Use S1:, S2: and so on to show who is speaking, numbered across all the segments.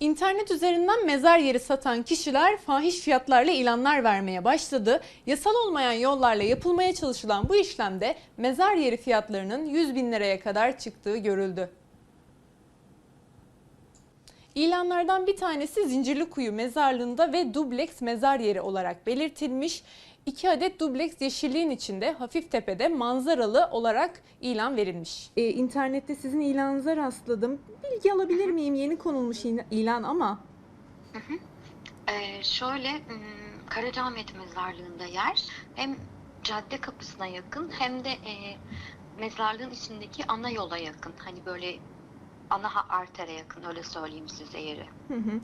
S1: İnternet üzerinden mezar yeri satan kişiler fahiş fiyatlarla ilanlar vermeye başladı. Yasal olmayan yollarla yapılmaya çalışılan bu işlemde mezar yeri fiyatlarının 100 bin liraya kadar çıktığı görüldü. İlanlardan bir tanesi Zincirlikuyu mezarlığında ve dubleks mezar yeri olarak belirtilmiş. İki adet dubleks yeşilliğin içinde Hafiftepe'de manzaralı olarak ilan verilmiş.
S2: Ee, internette sizin ilanınıza rastladım. Bilgi alabilir miyim? Yeni konulmuş il- ilan ama.
S3: Ee, şöyle Karacaahmet Mezarlığı'nda yer hem cadde kapısına yakın hem de e, mezarlığın içindeki ana yola yakın. Hani böyle ana ha- artere yakın öyle söyleyeyim size yeri.
S2: Hı hı.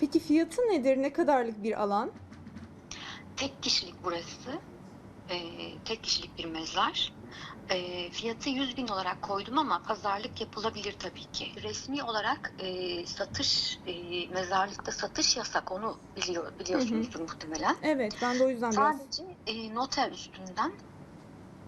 S2: Peki fiyatı nedir? Ne kadarlık bir alan?
S3: Tek kişilik burası. Ee, tek kişilik bir mezar. Ee, fiyatı 100 bin olarak koydum ama pazarlık yapılabilir tabii ki. Resmi olarak e, satış, e, mezarlıkta satış yasak onu biliyor, biliyorsunuzdur muhtemelen.
S2: Evet ben de o yüzden.
S3: Sadece e, noter üstünden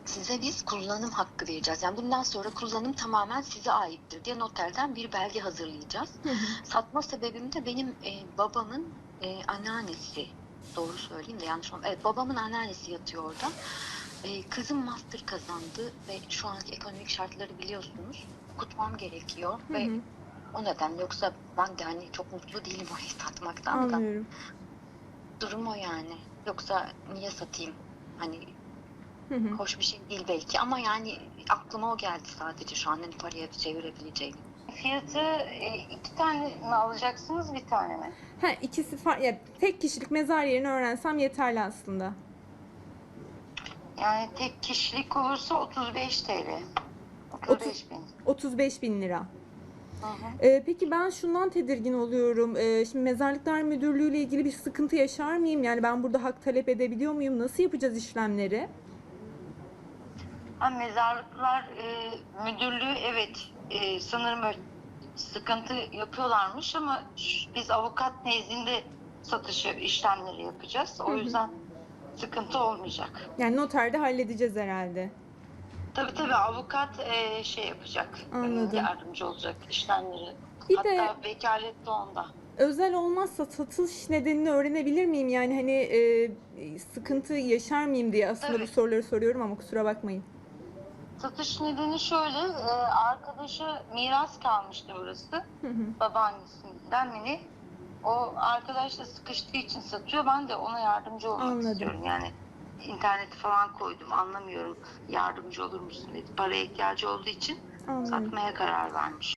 S3: size biz kullanım hakkı vereceğiz. Yani bundan sonra kullanım tamamen size aittir diye noterden bir belge hazırlayacağız.
S2: Hı hı.
S3: Satma sebebim de benim e, babamın e, anneannesi. Doğru söyleyeyim de yanlış olmasın. Evet babamın anneannesi yatıyor orada. E, kızım master kazandı ve şu anki ekonomik şartları biliyorsunuz. Okutmam gerekiyor
S2: Hı
S3: ve o nedenle yoksa ben de hani çok mutlu değilim orayı satmaktan da.
S2: Anlıyorum.
S3: Durum o yani. Yoksa niye satayım? Hani
S2: Hı hı.
S3: hoş bir şey değil belki ama yani aklıma o geldi sadece şu an hani paraya çevirebileceğim.
S4: Fiyatı e, iki tane mi alacaksınız bir tane mi?
S2: Ha ikisi far ya tek kişilik mezar yerini öğrensem yeterli aslında.
S4: Yani tek kişilik olursa 35 TL. 35 bin.
S2: 35 bin lira.
S4: Hı hı.
S2: Ee, peki ben şundan tedirgin oluyorum. Ee, şimdi Mezarlıklar Müdürlüğü ile ilgili bir sıkıntı yaşar mıyım? Yani ben burada hak talep edebiliyor muyum? Nasıl yapacağız işlemleri?
S4: Ha, mezarlıklar e, müdürlüğü evet e, sanırım sıkıntı yapıyorlarmış ama biz avukat nezdinde satışı işlemleri yapacağız. O
S2: Hı hı.
S4: yüzden sıkıntı olmayacak.
S2: Yani noterde halledeceğiz herhalde.
S4: Tabii tabii avukat e, şey yapacak. e,
S2: Anladım.
S4: Yardımcı olacak işlemleri.
S2: Bir
S4: Hatta
S2: de-
S4: vekalet de onda.
S2: Özel olmazsa satış nedenini öğrenebilir miyim? Yani hani e, sıkıntı yaşar mıyım diye aslında
S4: Tabii.
S2: bu soruları soruyorum ama kusura bakmayın.
S4: Satış nedeni şöyle, e, arkadaşa miras kalmıştı burası.
S2: Hı hı.
S4: Babaannesinden mi ne? O arkadaş da sıkıştığı için satıyor. Ben de ona yardımcı olmak
S2: Anladım.
S4: istiyorum. Yani interneti falan koydum. Anlamıyorum. Yardımcı olur musun dedi. Paraya ihtiyacı olduğu için
S2: Anladım.
S4: satmaya karar vermiş.